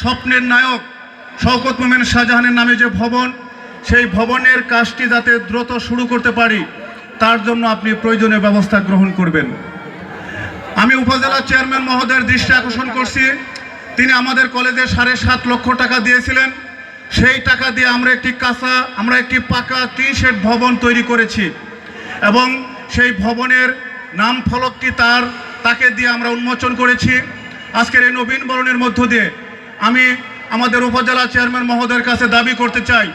স্বপ্নের নায়ক শওকত মোমেন শাহজাহানের নামে যে ভবন, সেই ভবনের কাজটি যাতে দ্রুত শুরু করতে পারি, তার জন্য আপনি প্রয়োজনীয় ব্যবস্থা গ্রহণ করবেন। আমি উপজেলা চেয়ারম্যান মহোদয়ের দৃষ্টি আকর্ষণ করছি। তিনি আমাদের কলেজে সাড়ে সাত লক্ষ টাকা দিয়েছিলেন। সেই টাকা দিয়ে আমরা একটি কাঁচা, আমরা একটি পাকা টিন শেড ভবন তৈরি করেছি এবং সেই ভবনের নাম ফলকটি তার, তাকে দিয়ে আমরা উন্মোচন করেছি। আজকের এই নবীন বরণের মধ্য দিয়ে আমি আমাদের উপজেলা চেয়ারম্যান মহোদয়ের কাছে দাবি করতে চাই,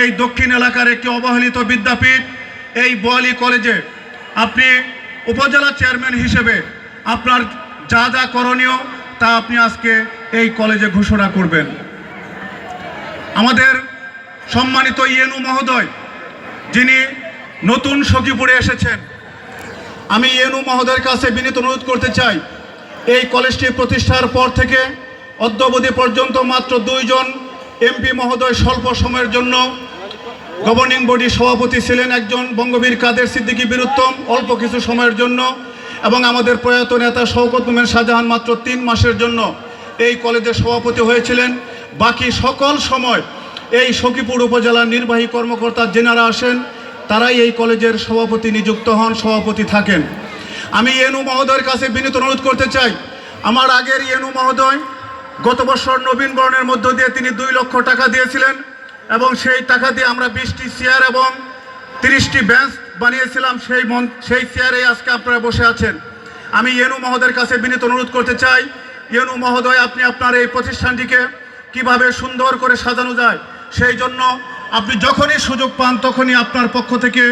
এই দক্ষিণ এলাকার একটি অবহেলিত বিদ্যাপীঠ, এই বোয়ালি কলেজে আপনি উপজেলা চেয়ারম্যান হিসেবে আপনার যা যা করণীয় তা আপনি আজকে এই কলেজে ঘোষণা করবেন। আমাদের সম্মানিত ইয়েনু মহোদয়, যিনি নতুন সখীপুরে এসেছেন, আমি ইয়েনু মহোদয়ের কাছে বিনীত অনুরোধ করতে চাই, এই কলেজটি প্রতিষ্ঠার পর থেকে অদ্যবধি পর্যন্ত মাত্র দুইজন এমপি মহোদয় স্বল্প সময়ের জন্য গভর্নিং বডির সভাপতি ছিলেন একজন বঙ্গবীর কাদের সিদ্দিকী বীরুত্তম, অল্প কিছু সময়ের জন্য, এবং আমাদের প্রয়াত নেতা শওকত মোমেন শাহজাহান মাত্র তিন মাসের জন্য এই কলেজের সভাপতি হয়েছিলেন। বাকি সকল সময় এই সখীপুর উপজেলার নির্বাহী কর্মকর্তা যেনারা আসেন, তারাই এই কলেজের সভাপতি নিযুক্ত হন, সভাপতি থাকেন। আমি এনু মহোদয়ের কাছে বিনীত অনুরোধ করতে চাই, আমার আগের এনু মহোদয় গত বছর নবীন বরণের মধ্য দিয়ে তিনি দুই লক্ষ টাকা দিয়েছিলেন এবং সেই টাকা দিয়ে আমরা বিশটি চেয়ার এবং তিরিশটি বেঞ্চ বানিয়েছিলাম। সেই মন সেই চেয়ারে আজকে আপনারা বসে আছেন। আমি ইয়েনু মহোদয়ের কাছে বিনীত অনুরোধ করতে চাই, ইয়েনু মহোদয়, আপনি আপনার এই প্রতিষ্ঠানটিকে কীভাবে সুন্দর করে সাজানো যায়, সেই জন্য আপনি যখনই সুযোগ পান তখনই আপনার পক্ষ থেকে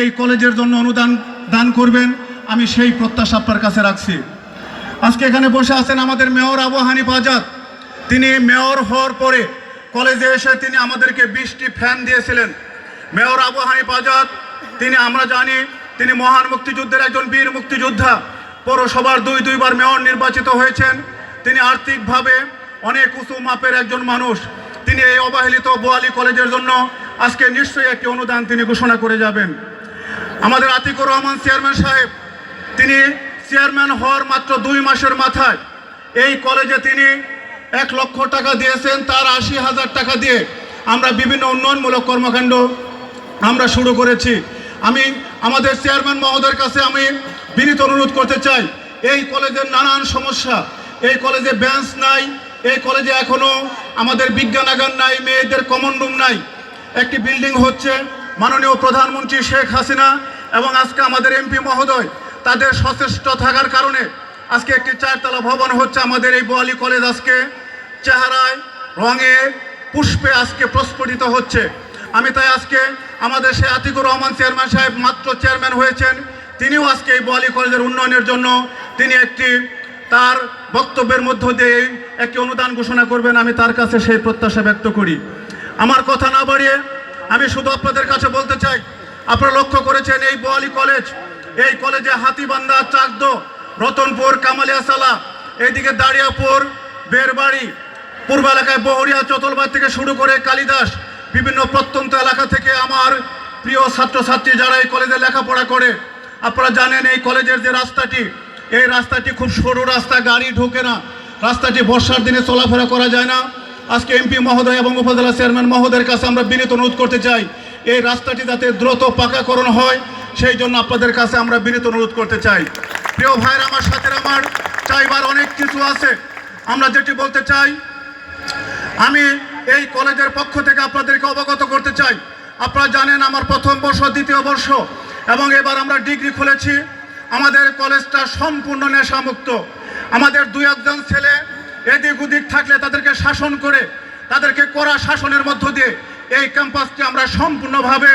এই কলেজের জন্য অনুদান দান করবেন। আমি সেই প্রত্যাশা আপনার কাছে রাখছি। আজকে এখানে বসে আছেন আমাদের মেয়র আবু হানিফ আজাদ। তিনি মেয়র হওয়ার পরে কলেজে এসে তিনি আমাদেরকে বিশটি ফ্যান দিয়েছিলেন। মেয়র আবু হানিফ আজাদ, তিনি আমরা জানি, তিনি মহান মুক্তিযুদ্ধের একজন বীর মুক্তিযোদ্ধা। পৌরসভার দুই, দুইবার মেয়র নির্বাচিত হয়েছেন। তিনি আর্থিকভাবে অনেক উঁচু মাপের একজন মানুষ। তিনি এই অবহেলিত বোয়ালি কলেজের জন্য আজকে নিশ্চয়ই একটি অনুদান তিনি ঘোষণা করে যাবেন। আমাদের আতিকুর রহমান চেয়ারম্যান সাহেব, তিনি চেয়ারম্যান হওয়ার মাত্র দুই মাসের মাথায় এই কলেজে তিনি এক লক্ষ টাকা দিয়েছেন, তার আশি হাজার টাকা দিয়ে আমরা বিভিন্ন উন্নয়নমূলক কর্মকাণ্ড আমরা শুরু করেছি। আমি আমাদের চেয়ারম্যান মহোদয়ের কাছে আমি বিনীত অনুরোধ করতে চাই, এই কলেজের নানান সমস্যা, এই কলেজে বেঞ্চ নাই, এই কলেজে এখনও আমাদের বিজ্ঞানাগার নাই, মেয়েদের কমন রুম নাই। একটি বিল্ডিং হচ্ছে মাননীয় প্রধানমন্ত্রী শেখ হাসিনা এবং আজকে আমাদের এমপি মহোদয় তাদের সচেষ্ট থাকার কারণে আজকে একটি চারতলা ভবন হচ্ছে আমাদের এই বোয়ালি কলেজ আজকে। চেহারায়, রঙে পুষ্পে আজকে প্রস্ফুটিত হচ্ছে। আমি তাই আজকে আমাদের সে আতিকুর রহমান চেয়ারম্যান সাহেব মাত্র চেয়ারম্যান হয়েছেন। তিনিও আজকে এই বোয়ালি কলেজের উন্নয়নের জন্য তিনি একটি, তার বক্তব্যের মধ্য দিয়ে একটি অনুদান ঘোষণা করবেন। আমি তার কাছে সেই প্রত্যাশা ব্যক্ত করি। আমার কথা না বাড়িয়ে আমি শুধু আপনাদের কাছে বলতে চাই, আপনারা লক্ষ্য করেছেন এই বোয়ালি কলেজ এই কলেজে হাতিবান্ধা, চাকদো, রতনপুর কামালিয়াসালা এইদিকে দাঁড়িয়াপুর, বেরবাড়ি, পূর্ব এলাকায় বহরিয়া চতলবাদ থেকে শুরু করে কালিদাস, বিভিন্ন প্রত্যন্ত এলাকা থেকে আমার প্রিয় ছাত্রছাত্রী যারা এই কলেজে লেখাপড়া করে, আপনারা জানেন এই কলেজের যে রাস্তাটি, এই রাস্তাটি খুব সরু রাস্তা, গাড়ি ঢোকে না, রাস্তাটি বর্ষার দিনে চলাফেরা করা যায় না। আজকে এমপি মহোদয় এবং উপজেলা চেয়ারম্যান মহোদয়ের কাছে আমরা বিনীত অনুরোধ করতে চাই, এই রাস্তাটি যাতে দ্রুত পাকাকরণ হয় সেই জন্য আপনাদের কাছে আমরা বিনীত অনুরোধ করতে চাই। প্রিয় ভাইয়ের, আমার সাথে আমার চাইবার অনেক কিছু আছে। আমরা যেটি বলতে চাই, আমি এই কলেজের পক্ষ থেকে আপনাদেরকে অবগত করতে চাই। আপনারা জানেন আমার প্রথম বর্ষ, দ্বিতীয় বর্ষ, এবং এবার আমরা ডিগ্রি খুলেছি। আমাদের কলেজটা সম্পূর্ণ নেশামুক্ত। আমাদের দুই একজন ছেলে এদিক ওদিক থাকলে তাদেরকে শাসন করে, তাদেরকে করা শাসনের মধ্য দিয়ে এই ক্যাম্পাসকে আমরা সম্পূর্ণভাবে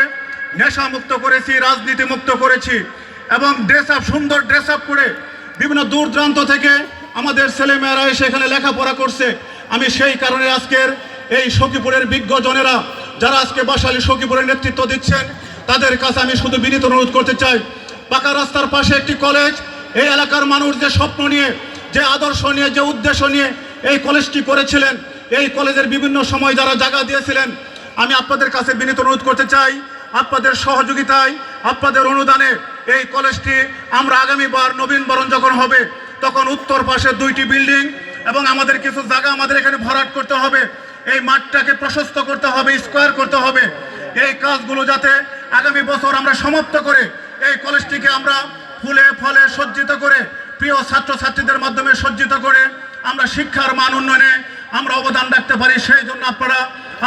নেশামুক্ত করেছি রাজনীতি মুক্ত করেছি এবং ড্রেস আপ সুন্দর ড্রেস আপ করে বিভিন্ন দূর দূরান্ত থেকে আমাদের ছেলেমেয়েরা এসে এখানে লেখাপড়া করছে। আমি সেই কারণে আজকের এই সখীপুরের বিজ্ঞজনেরা যারা আজকে বাসালি সখীপুরের নেতৃত্ব দিচ্ছেন, তাদের কাছে আমি শুধু বিনীত অনুরোধ করতে চাই, পাকা রাস্তার পাশে একটি কলেজ এই এলাকার মানুষ যে স্বপ্ন নিয়ে, যে আদর্শ নিয়ে, যে উদ্দেশ্য নিয়ে এই কলেজটি করেছিলেন, এই কলেজের বিভিন্ন সময় যারা জায়গা দিয়েছিলেন, আমি আপনাদের কাছে বিনীত অনুরোধ করতে চাই আপনাদের সহযোগিতায়, আপনাদের অনুদানে এই কলেজটি আমরা আগামীবার নবীন বরণ যখন হবে, তখন উত্তর পাশে দুইটি বিল্ডিং এবং আমাদের কিছু জায়গা আমাদের এখানে ভরাট করতে হবে। এই মাঠটাকে প্রশস্ত করতে হবে, স্কোয়ার করতে হবে। এই কাজগুলো যাতে আগামী বছর আমরা সমাপ্ত করে এই কলেজটিকে আমরা ফুলে ফলে সজ্জিত করে, প্রিয় ছাত্রছাত্রীদের মাধ্যমে সজ্জিত করে আমরা শিক্ষার মান উন্নয়নে আমরা অবদান রাখতে পারি। সেই জন্য আপনারা,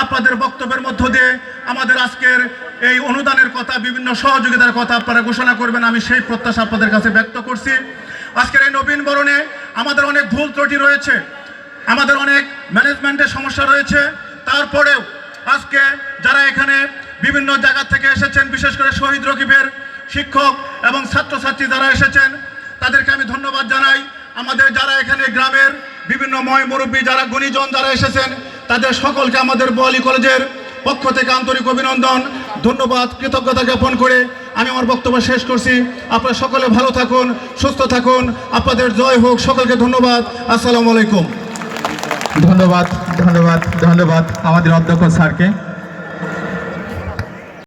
আপনাদের বক্তব্যের মধ্য দিয়ে আমাদের আজকের এই অনুদানের কথা, বিভিন্ন সহযোগিতার কথা আপনারা ঘোষণা করবেন, আমি সেই প্রত্যাশা আপনাদের কাছে ব্যক্ত করছি। আজকের এই নবীন বরণে আমাদের অনেক ভুল ত্রুটি রয়েছে, আমাদের অনেক ম্যানেজমেন্টের সমস্যা রয়েছে। তারপরেও আজকে যারা এখানে বিভিন্ন জায়গা থেকে এসেছেন, বিশেষ করে শহীদ রকিবের শিক্ষক এবং ছাত্রছাত্রী যারা এসেছেন, তাদেরকে আমি ধন্যবাদ জানাই। আমাদের যারা এখানে গ্রামের বিভিন্ন ময় মুরব্বী, যারা গুণীজন যারা এসেছেন, তাদের সকলকে আমাদের বোয়ালি কলেজের পক্ষ থেকে আন্তরিক অভিনন্দন, ধন্যবাদ, কৃতজ্ঞতা জ্ঞাপন করে আমি আমার বক্তব্য শেষ করছি। আপনারা সকলে ভালো থাকুন, সুস্থ থাকুন, আপনাদের জয় হোক, সকলকে ধন্যবাদ, আসসালামু আলাইকুম। ধন্যবাদ ধন্যবাদ ধন্যবাদ আমাদের অধ্যক্ষ স্যারকে।